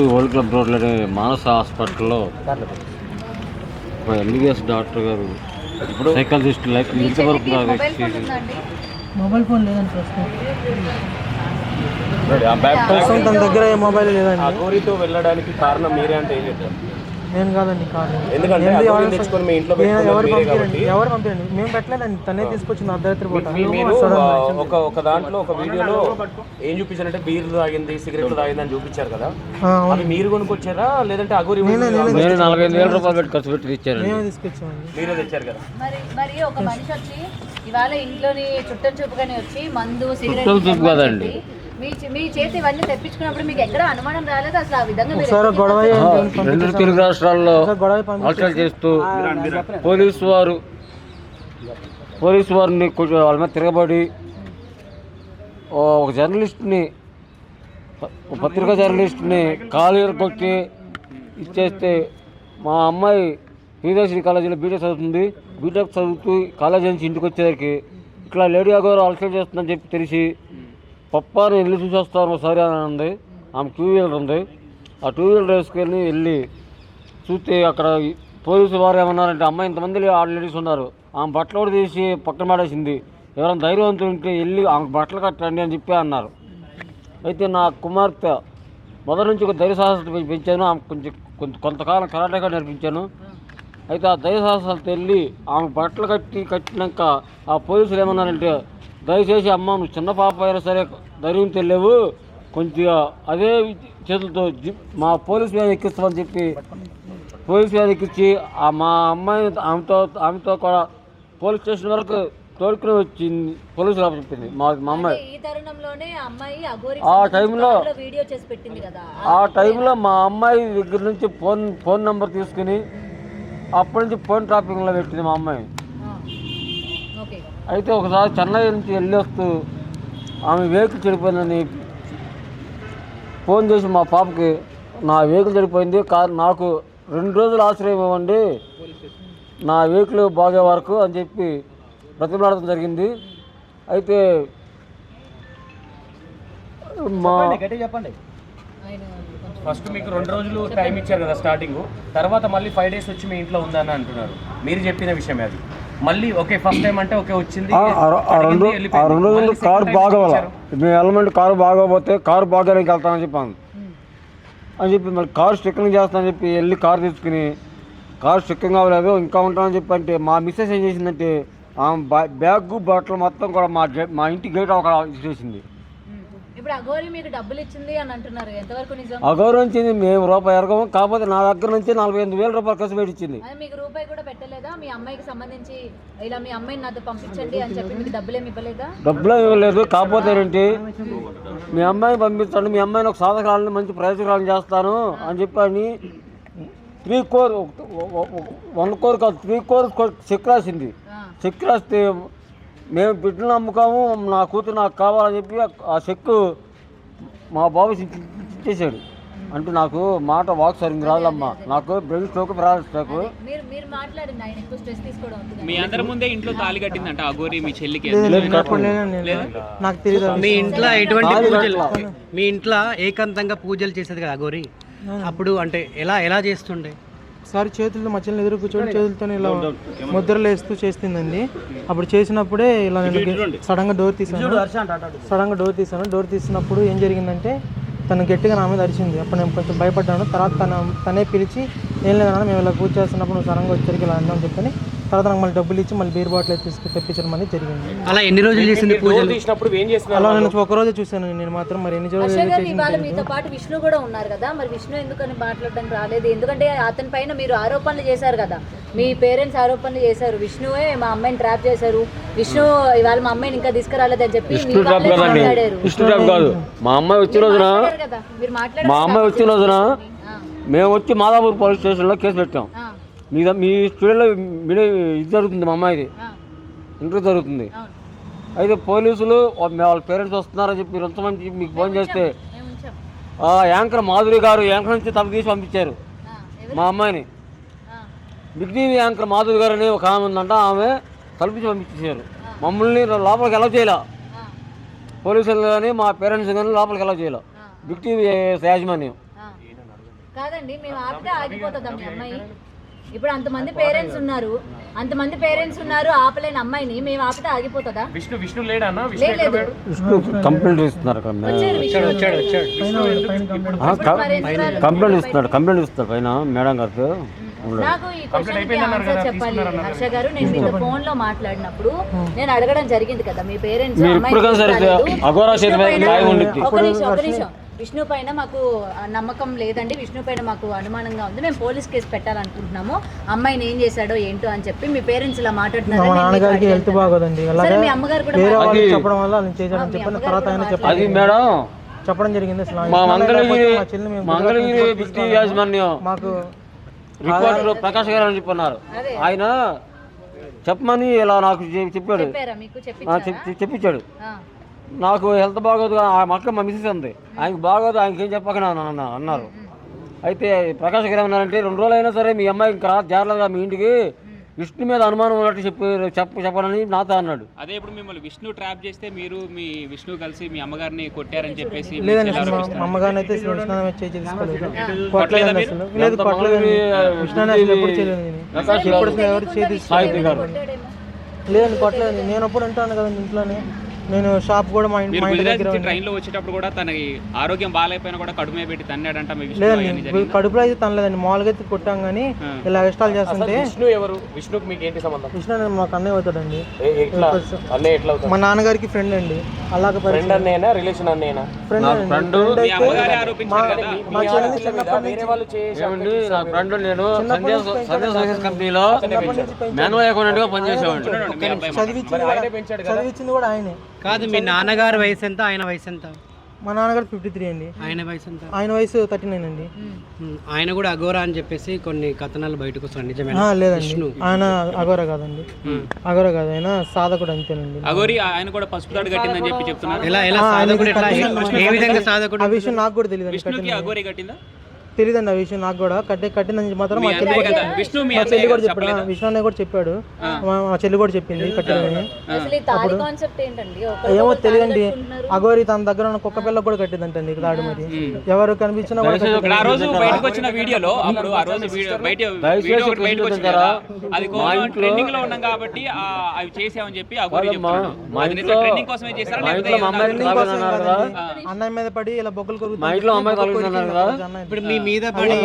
To world club రోడ్లోని మానస హాస్పిటల్లో ఒక ఎంబీబీఎస్ డాక్టర్ గారు ఇప్పుడు సైకాలజిస్ట్ లైఫ్ చేతికి నాకు మొబైల్ ఫోన్ లేదండి ప్రస్తుతం దగ్గర ఏ మొబైల్ లేదండి. అఘోరితో వెళ్ళడానికి కారణం మీరే అంటే ఏం చెప్తారు నేను కాదండి కారణం ఎందుకంటే తెచ్చుకొని మీ ఇంట్లో ఎవరు మీరే పంపించండి కాబట్టి. ఎవరు పంపించండి మేము పెట్టలేదండి తనే తీసుకొచ్చింది అర్ధరాత్రి పూట. మీ- మీరు ఆ, ఒక ఒక దాంట్లో ఒక వీడియోలో ఏం చూపించారంటే బీర్ తాగింది సిగరెట్లు తాగింది అని చూపించారు కదా. ఆ, అవును. అది మీరు కొనుక్కొచ్చారా లేదంటే అఘోరి నేను నలభై ఐదు వేల రూపాయలు పెట్టి ఖర్చు పెట్టి ఇచ్చారండి మేమే తీసుకొచ్చామండి మీరే తెచ్చారు కదా. మరి మరి ఒక మనిషి వచ్చి ఇవాళ ఇంట్లోని చుట్టం చూపుగానే వచ్చి మందు సిగరెట్ చుట్టం చూపు కాదండి. మీ చే- మీ చేతి ఇవన్నీ తెప్పించుకున్నప్పుడు మీకు ఎక్కడ అనుమానం రాలేదు? అసలు ఆ విధంగా మీరు ఒకసారి గొడవ ఆ, అయ్యింది. రెండు తెలుగు రాష్ట్రాల్లో అలచల్ చేస్తూ పోలీసు వారు పోలీసు వారిని కొంచెం వాళ్ళ మీద తిరగబడి ఒక జర్నలిస్ట్ని పత్రికా జర్నలిస్ట్ని కాలు కొట్టి ఇచ్చేస్తే మా అమ్మాయి శ్రీదేశ్వరి కాలేజీలో బీటెక్ చదువుతుంది. బీటెక్ చదువుతూ కాలేజీ నుంచి ఇంటికి వచ్చేసరికి ఇట్లా లేడీ అగోరు అలసట చేస్తుందని చెప్పి తెలిసి పప్పాని వెళ్ళి చూసేస్తాను ఒకసారి అని ఉంది ఆమె టూ వీలర్ ఉంది. ఆ టూ వీలర్ వేసుకొని వెళ్ళి చూస్తే అక్కడ పోలీసు వారు ఏమన్నారంటే అమ్మాయి ఇంతమంది ఆరు లేడీస్ ఉన్నారు. ఆమె బట్టలు కూడా తీసి పక్కన పడేసింది. ఎవరైనా ధైర్యవంతులు ఉంటే వెళ్ళి ఆమె బట్టలు కట్టండి అని చెప్పి అన్నారు. అయితే నా కుమార్తె మొదటి నుంచి ఒక ధైర్య సాహసాలు పెంచాను. ఆమె కొంచెం కొంత కొంతకాలం కరాటేగా నేర్పించాను. అయితే ఆ ధైర్య సాహసాలు వెళ్ళి ఆమె బట్టలు కట్టి కట్టినాక ఆ పోలీసులు ఏమన్నారంటే దయచేసి అమ్మ నువ్వు చిన్న పాప అయినా సరే ధైర్యం తెలియవు. కొంచెం అదే చేతులతో మా పోలీసు వ్యాన్ ఎక్కిస్తామని చెప్పి పోలీసు వ్యాన్ ఎక్కించి మా అమ్మాయి ఆమెతో ఆమెతో కూడా పోలీస్ స్టేషన్ వరకు తోడుకుని వచ్చింది పోలీసులు చెప్పింది. మా మా అమ్మాయి. ఆ టైంలో ఆ టైంలో మా అమ్మాయి దగ్గర నుంచి ఫోన్ ఫోన్ నెంబర్ తీసుకుని అప్పటి నుంచి ఫోన్ ట్రాపింగ్లో పెట్టింది మా అమ్మాయి. అయితే ఒకసారి చెన్నై నుంచి వెళ్ళి వస్తూ ఆమె వెహికల్ చెడిపోయిందని ఫోన్ చేసి మా పాపకి నా వెహికల్ చెడిపోయింది కారు నాకు రెండు రోజులు ఆశ్రయం ఇవ్వండి నా వెహికల్ బాగే వరకు అని చెప్పి బ్రతిమలాడటం జరిగింది. అయితే మా కొంచెం ఫస్ట్ మీకు రెండు రోజులు టైం ఇచ్చారు కదా స్టార్టింగ్. తర్వాత మళ్ళీ ఫైవ్ డేస్ వచ్చి మీ ఇంట్లో ఉందని అంటున్నారు. మీరు చెప్పిన విషయమే అది. మళ్ళీ ఓకే ఫస్ట్ టైం అంటే ఓకే వచ్చింది. రెండు ఆ. రెండు రోజులు కారు బాగోవాల. మేము ఎలమెంట్ కారు బాగోపోతే కారు బాగోడానికి వెళ్తామని చెప్పాను అని చెప్పి మళ్ళీ కారు స్టిక్కరింగ్ చేస్తానని చెప్పి వెళ్ళి కారు తెచ్చుకుని కారు స్టిక్కరింగ్ అవ్వలేదు ఇంకా ఉంటామని చెప్పి అంటే మా మిస్సెస్ ఏం చేసిందంటే బ్యాగ్ బట్టలు మొత్తం కూడా మా మా ఇంటి గేట్ ఒక ఇచ్చేసింది ఇప్పుడు అఘోరి మీకు డబ్బులు ఇచ్చింది అని అంటున్నారు. ఎంతవరకు నిజం? అగౌరవించింది మేము రూపాయి ఎరగము. కాకపోతే నా దగ్గర నుంచి నలభై ఎనిమిది వేల రూపాయలు ఖర్చు పెట్టి ఇచ్చింది. అది మీకు రూపాయి కూడా పెట్టలేదా? మీ అమ్మాయికి సంబంధించి ఇలా మీ అమ్మాయిని నాతో పంపించండి అని చెప్పి మీకు డబ్బులు ఏమి ఇవ్వలేదా? డబ్బులు ఇవ్వలేదు. కాకపోతే ఏంటి? మీ అమ్మాయిని పంపించండి మీ అమ్మాయిని ఒక సాధకాలను మంచి ప్రయోజకాలను చేస్తాను అని చెప్పని త్రీ కోర్ వన్ కోర్ కాదు త్రీ కోర్ చెక్ రాసింది. చెక్ రాస్తే మేము బిడ్డను అమ్ముకాము నా కూతురు నాకు కావాలని చెప్పి ఆ చెక్ మా బాబు ఇచ్చేసాడు అంటే నాకు మాట వాక్ సరిగ్గా రాదమ్మా. నాకు బ్రెయిన్ స్ట్రోక్ ప్రాణ స్ట్రోక్. మీ అందరి ముందే ఇంట్లో తాళి కట్టిందంట అగోరి మీ చెల్లికి. నాకు తెలియదు మీ ఇంట్లో ఎటువంటి పూజలు. మీ ఇంట్లో ఏకాంతంగా పూజలు చేసేది కదా గౌరీ? అప్పుడు అంటే ఎలా ఎలా చేస్తుండే? ఒకసారి చేతులతో మధ్యలో ఎదురు కూర్చొని చేతులతో ఇలా ముద్రలు వేస్తూ చేస్తుందండి. అప్పుడు చేసినప్పుడే ఇలా నేను సడన్గా డోర్ తీసాను. సడన్గా డోర్ తీసాను. డోర్ తీసినప్పుడు ఏం జరిగిందంటే తను గట్టిగా నా మీద అరిచింది. అప్పుడు నేను కొంచెం భయపడ్డాను. తర్వాత తన తనే పిలిచి ఏం లేదన్నా మేము ఇలా పూజ చేస్తున్నప్పుడు నువ్వు సడన్గా వచ్చరికి ఇలా అన్నాం చెప్పని తర్వాత నాకు మళ్ళీ డబ్బులు ఇచ్చి మళ్ళీ బీర్ బాటిల్ తీసుకు తెప్పించడం అనేది జరిగింది. అలా ఎన్ని రోజులు చేసింది పూజలు? తీసినప్పుడు ఏం చేస్తున్నారు అలా నేను ఒక రోజే చూశాను నేను మాత్రం మరి ఎన్ని రోజులు మీతో పాటు విష్ణు కూడా ఉన్నారు కదా మరి విష్ణు ఎందుకని మాట్లాడడానికి రాలేదు? ఎందుకంటే అతని పైన మీరు ఆరోపణలు చేశారు కదా. మీ పేరెంట్స్ ఆరోపణలు చేశారు. విష్ణువే మా అమ్మాయిని ట్రాప్ చేశారు. విష్ణు ఇవాళ మా అమ్మాయిని ఇంకా తీసుకురాలేదని చెప్పి మీ ఇష్ట ట్రాప్ కాదండి. ఇష్ట ట్రాప్ కాదు. మా అమ్మాయి వచ్చిన రోజున మా అమ్మాయి వచ్చిన రోజున మేము వచ్చి మాదాపూర్ పోలీస్ స్టేషన్లో కేసు పెట్టాం. మీ మీ స్టూడియోలో మీడియా ఇది జరుగుతుంది మా అమ్మాయిది. ఇంటర్వ్యూ జరుగుతుంది. అయితే పోలీసులు వాళ్ళ పేరెంట్స్ వస్తున్నారని చెప్పి మీరు ఎంతమంది చెప్పి మీకు ఫోన్ చేస్తే యాంకర్ మాధురి గారు యాంకర్ నుంచి తల తీసి పంపించారు? మా అమ్మాయిని. ఆ, బిగ్ టీవీ యాంకర్ మాధురి గారు అని ఒక ఆమె ఉందంట ఆమె తలపించి పంపించేశారు. మమ్మల్ని లోపలికి ఎలా చేయాల. పోలీసులు కానీ మా పేరెంట్స్ కానీ లోపలికి ఎలా చేయాల. బిగ్ టీవీ యాజమాన్యం. కాదండి మేము ఆపితే ఆగిపోతుందా మీ అమ్మాయి. ఇప్పుడు అంతమంది పేరెంట్స్ ఉన్నారు. అంతమంది పేరెంట్స్ ఉన్నారు ఆపలేని అమ్మాయిని మేము ఆపితే ఆగిపోతుందా? విష్ణు విష్ణు లేడన్నా? విష్ణు లేదు ఎక్కడ లేదు. పోయాడు? విష్ణు కంప్లైంట్ ఇస్తున్నారు అక్కడ మే- ఆ, క- మరి ఎందుకు కంప్లైంట్ ఇస్తున్నాడు కంప్లైంట్ ఇస్తాడు పైన మేడం గారికి ఉన్నాడు. నాకు ఈ క్వశ్చన్కి ఆన్సర్ చెప్పాలి. హర్ష గారు నేను మీతో ఫోన్లో మాట్లాడినప్పుడు నేను అడగడం జరిగింది కదా మీ పేరెంట్స్ మీరు ఇప్పుడు కానీ సరే అఘోరా చేతి మీద న్యాయం ఉండిద్ది. ఒక నిమిషం ఒక నిమిషం. విష్ణు పైన మాకు నమ్మకం లేదండి. విష్ణు పైన మాకు అనుమానంగా ఉంది. మేము పోలీస్ కేసు పెట్టాలనుకుంటున్నాము. అమ్మాయిని ఏం చేశాడో ఏంటో అని చెప్పి మీ పేరెంట్స్ ఇలా మాట్లాడుతున్నారు మా నాన్నగారికి హెల్త్ బాగోదండి. సరే అలాగే మీ అమ్మగారు కూడా చెప్పడం వల్ల ఆయన చేశాడని చెప్పిన. తర్వాత ఆయన అది మేడం చెప్పడం జరిగింది అసలు. మా ఆయన మంగళగిరి మంగళగిరి బిస్టీ యాజమాన్యం మాకు రిపోర్టర్ ప్రకాష్ గారు అని చెప్పన్నారు. ఆయన చెప్పమని ఇలా నాకు చెప్పాడు. చెప్పించాడు ఆ. నాకు హెల్త్ బాగోదు ఆ మక్క మా మిస్సెస్ ఉంది ఆయనకు బాగోదు ఆయనకి ఏం చెప్పక అన్న అన్నారు. అయితే ప్రకాష్ గారు ఏమన్నారంటే రెండు రోజులు అయినా సరే మీ అమ్మాయి ఇంకా రా- జాగ్రత్తగా మీ ఇంటికి. విష్ణు మీద అనుమానం ఉన్నట్టు చెప్పి చెప్ప చెప్పనని నాతో అన్నాడు. అదే ఇప్పుడు మిమ్మల్ని విష్ణు ట్రాప్ చేస్తే మీరు మీ విష్ణు కలిసి మీ అమ్మగారిని కొట్టారని చెప్పేసి లేదండి అసలు మా- అమ్మగారిని అయితే అసలు విష్ణు చేయి తీసుకోలేదు. కొట్టలేదండి అసలు. లేదు కొట్టలేదండి విష్ణు అసలు ఎప్పుడు చేయలేదు నేను. అసలు ఎవరు చేయి తీసుకోలేదు. లేదండి కొట్టలేదండి నేను అప్పుడు ఉంటాను కదండి ఇంట్లోనే. నేను షాప్ కూడా మా ఇంటి మా. ట్రైన్లో వచ్చేటప్పుడు కూడా తనకి ఆరోగ్యం బాగాలేకపోయినా కూడా కడుపు పెట్టి తన్నాడంట మీ లేదండి? కడుపులో అయితే తనలేదండి మామూలుగా అయితే కొట్టాం కానీ ఇలా ఇష్టాలు చేస్తుంటే విష్ణు ఎవరు? విష్ణుకి మీకు ఏంటి సంబంధం? విష్ణు మాకు అన్నయ్య అవుతాడండి. ఏ- ఎట్లా? అన్నయ్య ఎట్లా అవుతాడు? మా నాన్నగారికి ఫ్రెండ్ అండి. అలాగ ఫ్రెండ్ అన్నయ్యనా రిలేషన్ అన్నయ్యనా? ఫ్రెండ్ ఫ్రెండ్ మీ అమ్మగారే ఆరోపించారు కదా? మా చెల్లిని చిన్నప్పటి వేరే వాళ్ళు చేసి ఏమండి నా ఫ్రెండ్ నేను సందేశ్ కంపెనీలో మాన్యువల్గా మీ చదివించింది కూడా ఆయనే. కాదు మీ నాన్నగారి వయసు ఎంత ఆయన వయసు ఎంత? మా నాన్నగారు ఫిఫ్టీ త్రీ అండి. ఆయన వయసు ఎంత? ఆయన వయసు థర్టీ నైన్ అండి ఆయన కూడా అఘోరా అని చెప్పేసి కొన్ని కథనాలు బయటకు వస్తాయి ఆ, నిజమేనా లేదండి ఆయన అగోర కాదండి. అగోర కాదు ఆయన సాధకుడు అంతేనండి. అగోరి ఆయన కూడా పసుపు తాడు కట్టిందని చెప్పి చెప్తున్నారు. ఎలా ఎలా సాధకుడు ఎట్లా? ఏ విధంగా సాధకుడు? ఆ విషయం నాకు కూడా తెలియదండి విష్ణుకి అగోరి కట్టిందా? తెలియదండి ఆ విషయం నాకు కూడా. కట్టే కట్టిందని మాత్రం మా చెల్లి కూడా విష్ణు మీ మా చెల్లి కూడా చెప్పాడు చెప్పలేదా? విష్ణు అన్నయ్య కూడా చెప్పాడు. మా మా చెల్లి కూడా చెప్పింది కట్టిందని. అసలు ఈ తాళి కాన్సెప్ట్ ఏంటండి? ఒకరు ఏమో తెలియదండి. అగోరి తన దగ్గర ఉన్న కుక్క పిల్ల కూడా కట్టిందంటండి తాడు మరి. ఎవరు కనిపించినా కూడా కట్టింది. ఇక్కడ ఆ రోజు బయటకు వచ్చిన వీడియోలో అప్పుడు ఆ రోజు వీడియో బయట వీడియో ఒకటి బయటకు వచ్చింది కదా. అది ట్రెండింగ్లో ఉన్నాం కాబట్టి ఆ, అవి చేసామని చెప్పి ఆ గురి చెప్తున్నాడు. మా అది ఇంట్లో ట్రెండింగ్ కోసమే చేశారా? మా లేకపోతే ఇంట్లో మా అమ్మాయిని ఏమన్నా- తాగనన్నారు కదా. అన్నయ్య మీద పడి ఇలా బొక్కలు మా ఇంట్లో అమ్మాయి కలుగుతున్నారు కదా. ఇప్పుడు మీ మీద పడి